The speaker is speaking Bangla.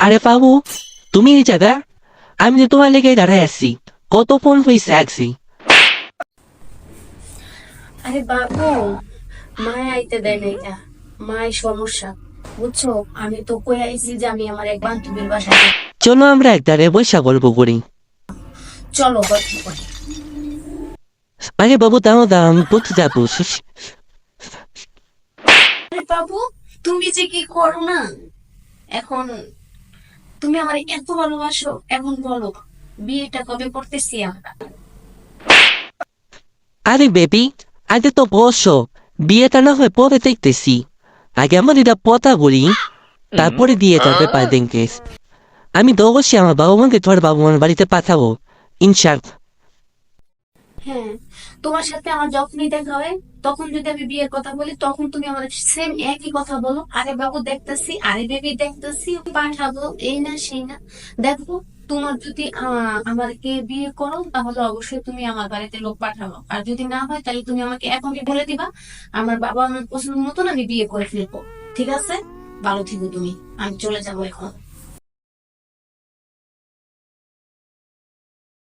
আরে বাবু তুমি এই জায়গা আমি তো তোমার লেগে দাঁড়ায় আসছি কত ফোন হয়েছে আছি আরে বাবু মায় আইতে দেয় না এটা মায়ের সমস্যা বুঝছ? আমি তো কই আইছি যে আমি আমার এক বান্ধবীর বাসায় চলো আমরা একদারে বৈশা গল্প করি। চলো গল্প করি। আরে বাবু দাও দাও আমি বলতে যাব। আরে বাবু তুমি যে কি করো না? এখন তুমি আমার এত ভালোবাসো এমন বলো বিয়েটা কবে করতেছি আমরা? আরে বেবি আগে তো বসো বিয়েটা না হয় পরে দেখতেছি। আগে আমার এটা পতা বলি তারপরে দিয়ে যাবে পারদিন কেস আমি তো অবশ্যই আমার বাবা মাকে তোমার বাবা মার বাড়িতে পাঠাবো। ইনশাল্লাহ। হ্যাঁ তোমার সাথে আমার যখনই দেখা হয়, তখন যদি আমি বিয়ের কথা বলি, তখন তুমি আমার সেম একই কথা বলো। আরে বাবু দেখতেছি, আরে বেবি দেখতেছি, পাঠাবো, এই না, সেই না। দেখব তোমার যদি আমাকে বিয়ে করো, তাহলে অবশ্যই তুমি আমার বাড়িতে লোক পাঠাবো। আর যদি না হয়, তাহলে তুমি আমাকে এখনই বলে দিবা, আমার বাবা আমার পছন্দ মতন আমি বিয়ে করে ফেলব। ঠিক আছে? ভালো থেকো তুমি। আমি চলে যাব এখন।